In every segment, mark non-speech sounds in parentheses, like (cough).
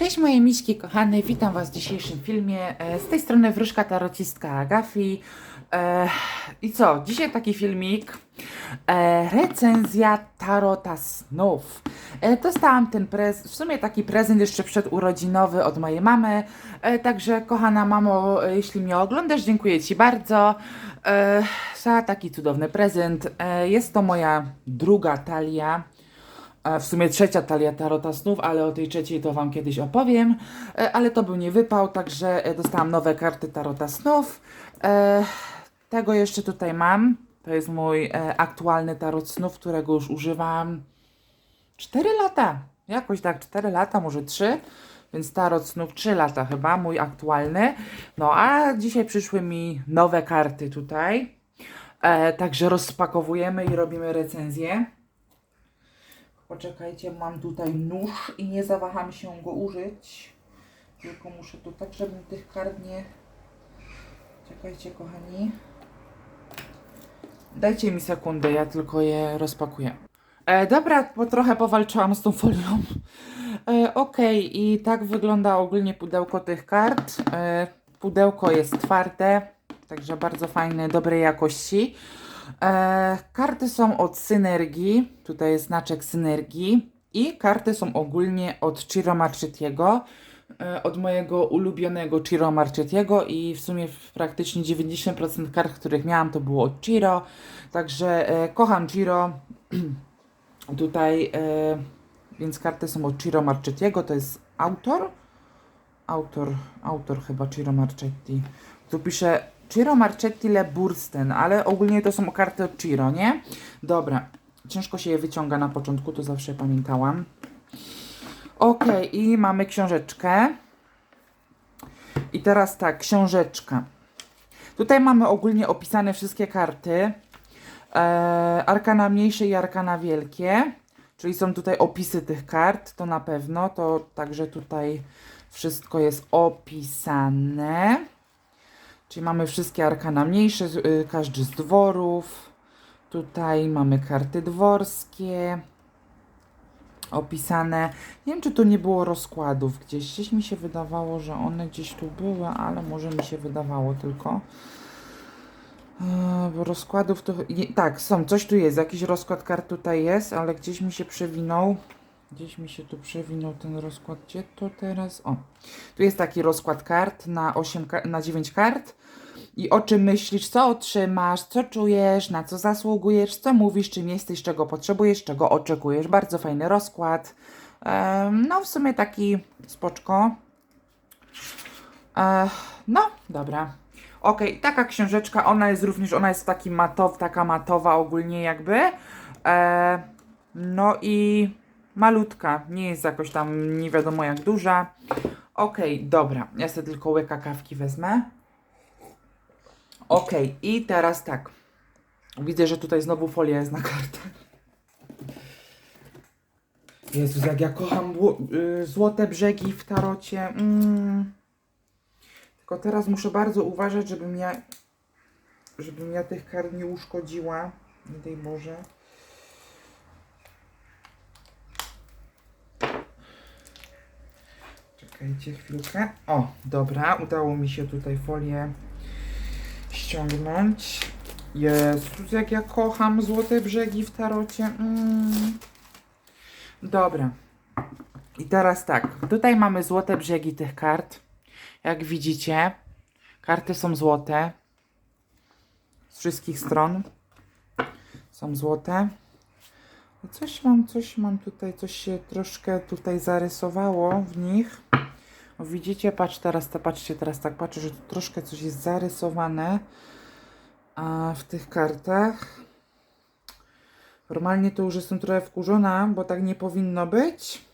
Cześć moje miśki kochane, witam Was w dzisiejszym filmie. E, Z tej strony wróżka tarocistka Agafi. E, I co? Dzisiaj taki filmik. E, recenzja Tarota Snów. Dostałam ten prezent, w sumie taki prezent jeszcze przedurodzinowy od mojej mamy. Także kochana mamo, jeśli mnie oglądasz, dziękuję Ci bardzo za taki cudowny prezent. Jest to moja druga talia. E, W sumie trzecia talia Tarota Snów, ale o tej trzeciej to Wam kiedyś opowiem. E, Ale to był nie wypał, także e, dostałam nowe karty Tarota Snów. Tego jeszcze tutaj mam. To jest mój aktualny Tarot Snów, którego już używam 4 lata. Jakoś tak 4 lata, może 3. Więc Tarot Snów 3 lata chyba, mój aktualny. No a dzisiaj przyszły mi nowe karty tutaj. E, Także rozpakowujemy i robimy recenzję. Poczekajcie, mam tutaj nóż i nie zawaham się go użyć. Tylko muszę tu tak, żebym tych kart nie... Czekajcie, kochani. Dajcie mi sekundę, ja tylko je rozpakuję. E, dobra, bo trochę powalczyłam z tą folią. E, Okej, i tak wygląda ogólnie pudełko tych kart. E, pudełko jest twarde, także bardzo fajne, dobrej jakości. E, karty są od Synergii, tutaj jest znaczek Synergii i karty są ogólnie od Ciro Marchettiego, e, od mojego ulubionego Ciro Marchettiego i w sumie praktycznie 90% kart, których miałam to było od Ciro, także e, kocham Ciro, (clears throat) tutaj, więc karty są od Ciro Marchettiego, to jest autor, autor, autor chyba Ciro Marchetti. Tu pisze Ciro Marchetti Le Bursten, ale ogólnie to są karty od Ciro, nie? Dobra, ciężko się je wyciąga na początku, to zawsze pamiętałam. Ok, i mamy książeczkę. I teraz tak, książeczka. Tutaj mamy ogólnie opisane wszystkie karty. E, arkana mniejsze i arkana wielkie. Czyli są tutaj opisy tych kart, to na pewno. To także tutaj wszystko jest opisane. Czyli mamy wszystkie arkana mniejsze, y, każdy z dworów. Tutaj mamy karty dworskie opisane. Nie wiem, czy tu nie było rozkładów gdzieś. Gdzieś mi się wydawało, że one gdzieś tu były, ale może mi się wydawało tylko. Eee, Bo rozkładów to. Tak, są, coś tu jest. Jakiś rozkład kart tutaj jest, ale gdzieś mi się przewinął. Gdzieś mi się tu przewinął ten rozkład. Gdzie to teraz? O, tu jest taki rozkład kart na, 8, ka- na 9 kart. I o czym myślisz, co otrzymasz, co czujesz, na co zasługujesz, co mówisz, czym jesteś, czego potrzebujesz, czego oczekujesz. Bardzo fajny rozkład. Em, no, w sumie taki spoczko. E, no, dobra. Okej, taka książeczka, ona jest również, ona jest taki matow, taka matowa ogólnie jakby. E, no i malutka, nie jest jakoś tam nie wiadomo jak duża. Okej, dobra, ja sobie tylko łyka kawki wezmę. Okej, i teraz tak. Widzę, że tutaj znowu folia jest na kartach. Jezus, jak ja kocham y, złote brzegi w tarocie. Mm. Tylko teraz muszę bardzo uważać, żebym ja, żebym ja tych kart nie uszkodziła. Nie daj Boże. Czekajcie chwilkę. O, dobra, udało mi się tutaj folię ściągnąć. Jezus, jak ja kocham złote brzegi w tarocie. Mm. Dobra. I teraz tak, tutaj mamy złote brzegi tych kart. Jak widzicie, karty są złote. Z wszystkich stron są złote. Coś mam, coś mam tutaj, coś się troszkę tutaj zarysowało w nich. Widzicie, patrz teraz, to patrzcie teraz tak, patrzę, że tu troszkę coś jest zarysowane a w tych kartach. Normalnie to już jestem trochę wkurzona, bo tak nie powinno być.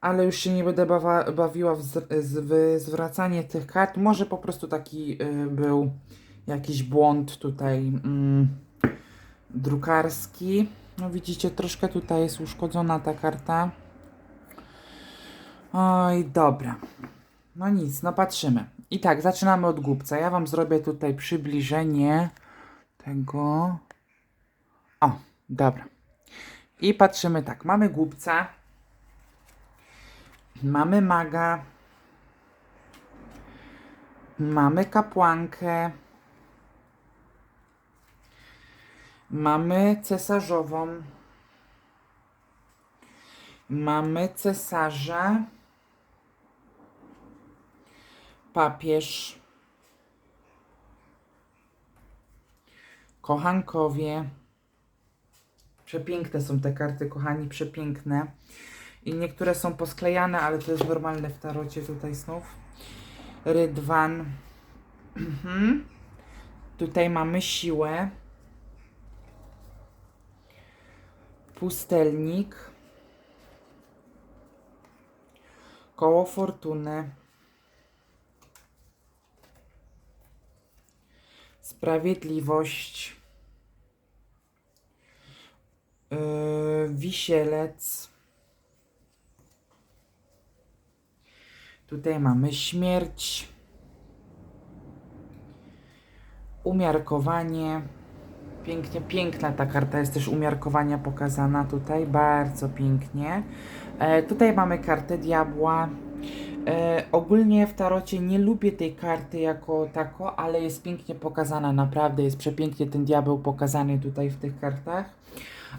Ale już się nie będę bawa, bawiła w, w zwracanie tych kart. Może po prostu taki y, był jakiś błąd tutaj mm, drukarski. No widzicie, troszkę tutaj jest uszkodzona ta karta. Oj, dobra. No nic, no patrzymy. I tak, zaczynamy od głupca. Ja Wam zrobię tutaj przybliżenie tego. O, dobra. I patrzymy tak, mamy głupca. Mamy maga. Mamy kapłankę. Mamy cesarzową. Mamy cesarza. Papież. Kochankowie. Przepiękne są te karty, kochani, przepiękne. I niektóre są posklejane, ale to jest normalne w tarocie tutaj znów. Rydwan. Mhm. Tutaj mamy siłę. Pustelnik. Koło fortuny. Sprawiedliwość. Yy, wisielec. Tutaj mamy śmierć. Umiarkowanie. Pięknie, piękna ta karta jest też umiarkowania pokazana tutaj, bardzo pięknie. E, tutaj mamy kartę diabła. E, ogólnie w tarocie nie lubię tej karty jako tako, ale jest pięknie pokazana, naprawdę jest przepięknie ten diabeł pokazany tutaj w tych kartach.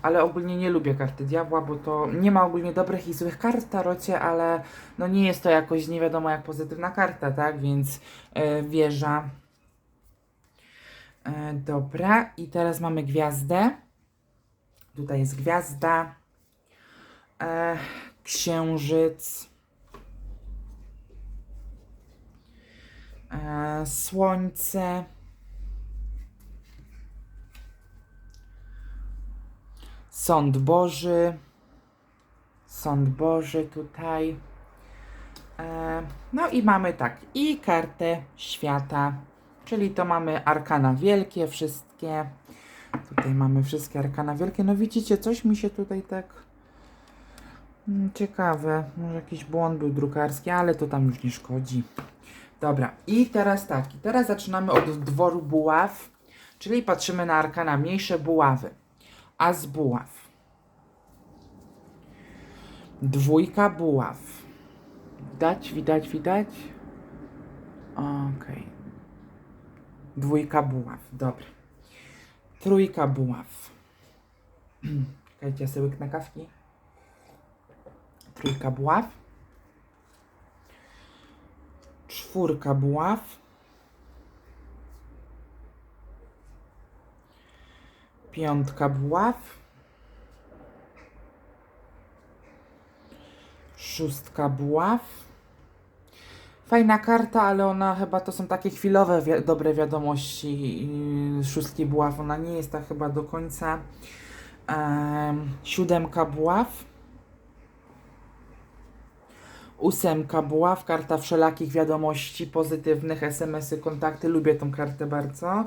Ale ogólnie nie lubię karty diabła, bo to nie ma ogólnie dobrych i złych kart w tarocie, ale no nie jest to jakoś nie wiadomo jak pozytywna karta, tak? Więc e, wieża. E, dobra, i teraz mamy gwiazdę. Tutaj jest gwiazda. E, księżyc. Słońce. Sąd Boży. Sąd Boży tutaj. E, no i mamy tak, i kartę świata, czyli to mamy arkana wielkie, wszystkie. Tutaj mamy wszystkie arkana wielkie. No widzicie, coś mi się tutaj tak mm, ciekawe. Może jakiś błąd był drukarski, ale to tam już nie szkodzi. Dobra, i teraz tak, i teraz zaczynamy od dworu buław, czyli patrzymy na arkana mniejsze buławy. As buław. Dwójka buław. Widać, widać, widać? Okej. Dwójka buław, dobra. Trójka buław. (clears throat) Czekajcie, ja sobie łyknę kawki. Trójka buław. Czwórka buław. Piątka buław. Szóstka buław. Fajna karta, ale ona chyba to są takie chwilowe wi dobre wiadomości. Yy, szóstki buław, ona nie jest ta chyba do końca. Em, siódemka buław. Ósemka buław, karta wszelakich wiadomości pozytywnych, SMS-y, kontakty. Lubię tą kartę bardzo.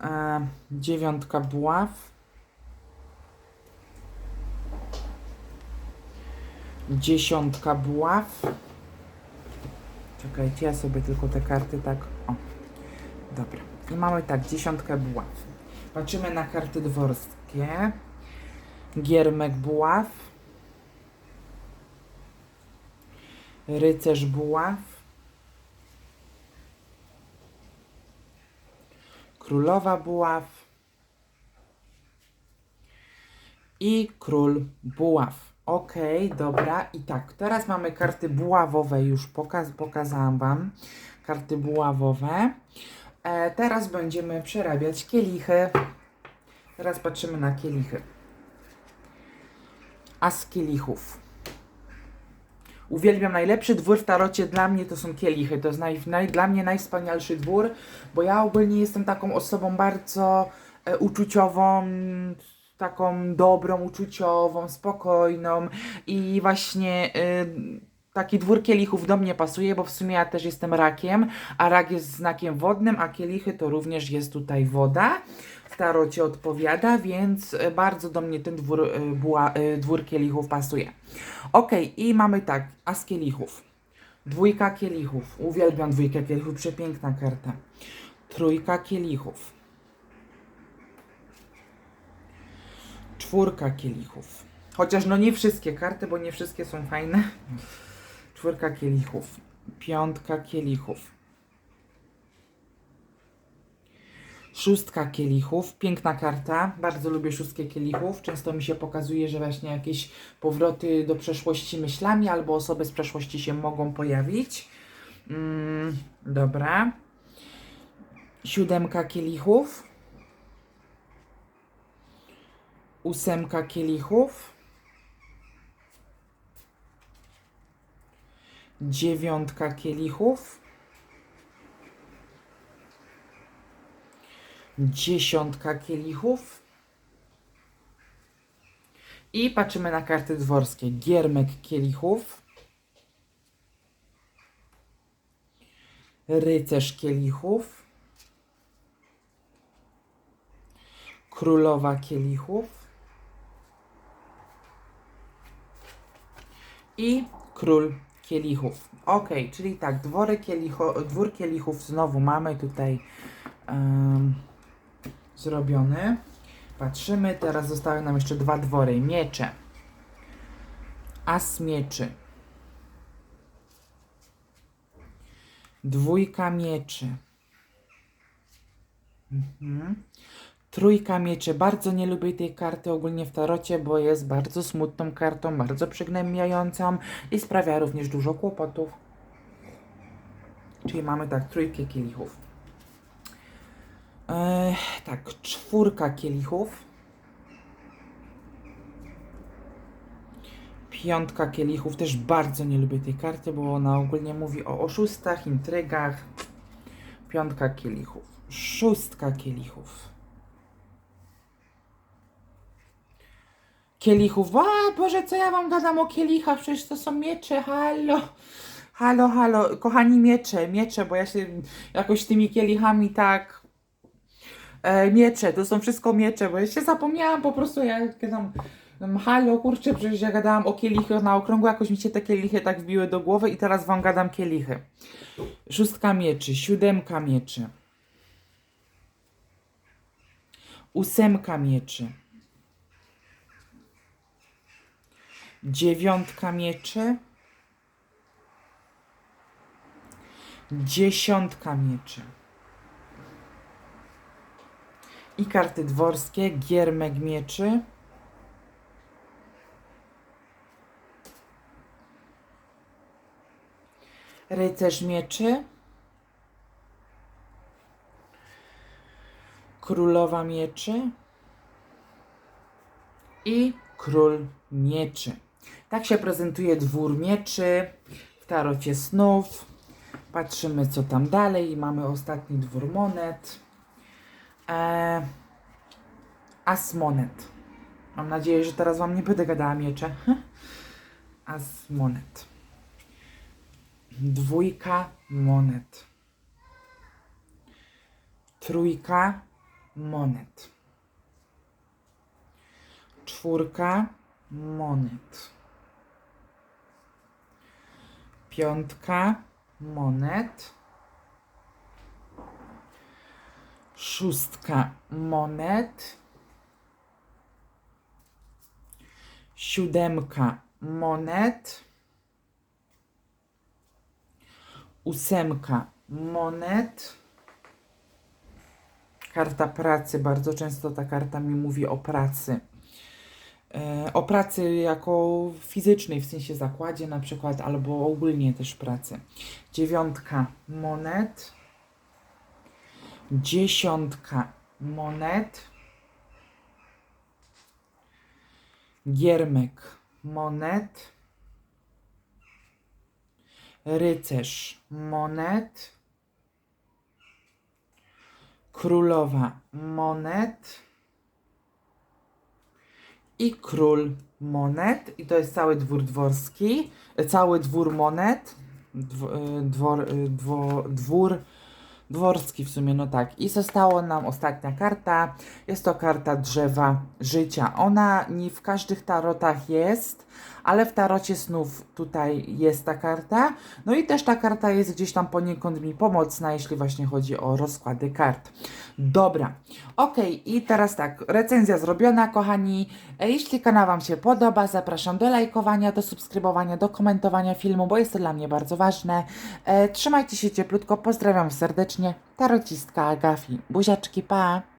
E, dziewiątka buław. Dziesiątka buław. Czekajcie, ja sobie tylko te karty tak. O. Dobra. I mamy tak, dziesiątkę buław. Patrzymy na karty dworskie. Giermek buław. Rycerz buław. Królowa buław. I król buław. Ok, dobra. I tak, teraz mamy karty buławowe już pokaz pokazałam Wam. Karty buławowe. E, teraz będziemy przerabiać kielichy. Teraz patrzymy na kielichy. As kielichów. Uwielbiam najlepszy dwór w tarocie dla mnie to są kielichy. To jest naj, naj, dla mnie najwspanialszy dwór, bo ja ogólnie jestem taką osobą bardzo e, uczuciową, taką dobrą, uczuciową, spokojną i właśnie e, taki dwór kielichów do mnie pasuje, bo w sumie ja też jestem rakiem, a rak jest znakiem wodnym, a kielichy to również jest tutaj woda. W odpowiada, więc e, bardzo do mnie ten dwór, e, buła, e, dwór kielichów pasuje. Ok, i mamy tak, as kielichów. Dwójka kielichów. Uwielbiam dwójkę kielichów, przepiękna karta. Trójka kielichów. Czwórka kielichów. Chociaż no nie wszystkie karty, bo nie wszystkie są fajne. czwórka kielichów, piątka kielichów, szóstka kielichów, piękna karta, bardzo lubię szóstkę kielichów, często mi się pokazuje, że właśnie jakieś powroty do przeszłości myślami albo osoby z przeszłości się mogą pojawić. Mm, dobra. Siódemka kielichów. Ósemka kielichów. Dziewiątka kielichów. Dziesiątka kielichów. I patrzymy na karty dworskie. Giermek kielichów. Rycerz kielichów. Królowa kielichów. I król kielichów. Ok, czyli tak, dwory kielicho, dwór kielichów znowu mamy tutaj em, zrobiony. Patrzymy, teraz zostały nam jeszcze dwa dwory. Miecze. As mieczy. Dwójka mieczy. Mhm. Trójka mieczy. Bardzo nie lubię tej karty ogólnie w tarocie, bo jest bardzo smutną kartą, bardzo przygnębiającą i sprawia również dużo kłopotów. Czyli mamy tak, trójkę kielichów. Tak, czwórka kielichów. Piątka kielichów. Też bardzo nie lubię tej karty, bo ona ogólnie mówi o oszustach, intrygach. Piątka kielichów. Szóstka kielichów. Kielichów. A, Boże, co ja wam gadam o kielichach? Przecież to są miecze, halo. Halo, halo. Kochani miecze, miecze, bo ja się jakoś tymi kielichami tak... E, miecze, to są wszystko miecze, bo ja się zapomniałam po prostu, tam... tam Halo, kurczę, przecież ja gadałam o kielichach na okrągło, jakoś mi się te kielichy tak wbiły do głowy i teraz wam gadam kielichy. Szóstka mieczy, siódemka mieczy. Ósemka mieczy. Dziewiątka mieczy. Dziesiątka mieczy. I karty dworskie. Giermek mieczy. Rycerz mieczy. Królowa mieczy. I król mieczy. Tak się prezentuje dwór mieczy w tarocie snów. Patrzymy co tam dalej. Mamy ostatni dwór monet. Eee, as monet. Mam nadzieję, że teraz wam nie będę gadała miecze. (laughs) As monet. Dwójka monet. Trójka monet. Czwórka monet. Piątka monet. Szóstka monet. Siódemka monet. Ósemka monet. Karta pracy. Bardzo często ta karta mi mówi o pracy. E, o pracy jako fizycznej, w sensie zakładzie na przykład, albo ogólnie też pracy. Dziewiątka monet. Dziesiątka monet. Giermek monet. Rycerz monet. Królowa monet i król monet. I to jest cały dwór dworski, cały dwór monet. E, dwor, e, dwór dworski w sumie, no tak. I została nam ostatnia karta. Jest to karta drzewa życia. Ona nie w każdych tarotach jest, ale w tarocie snów tutaj jest ta karta. No i też ta karta jest gdzieś tam poniekąd mi pomocna, jeśli właśnie chodzi o rozkłady kart. Dobra, okej, i teraz tak, recenzja zrobiona, kochani. E, Jeśli kanał Wam się podoba, zapraszam do lajkowania, do subskrybowania, do komentowania filmu, bo jest to dla mnie bardzo ważne. E, trzymajcie się cieplutko, pozdrawiam serdecznie. Tarocistka Agafi. Buziaczki, pa!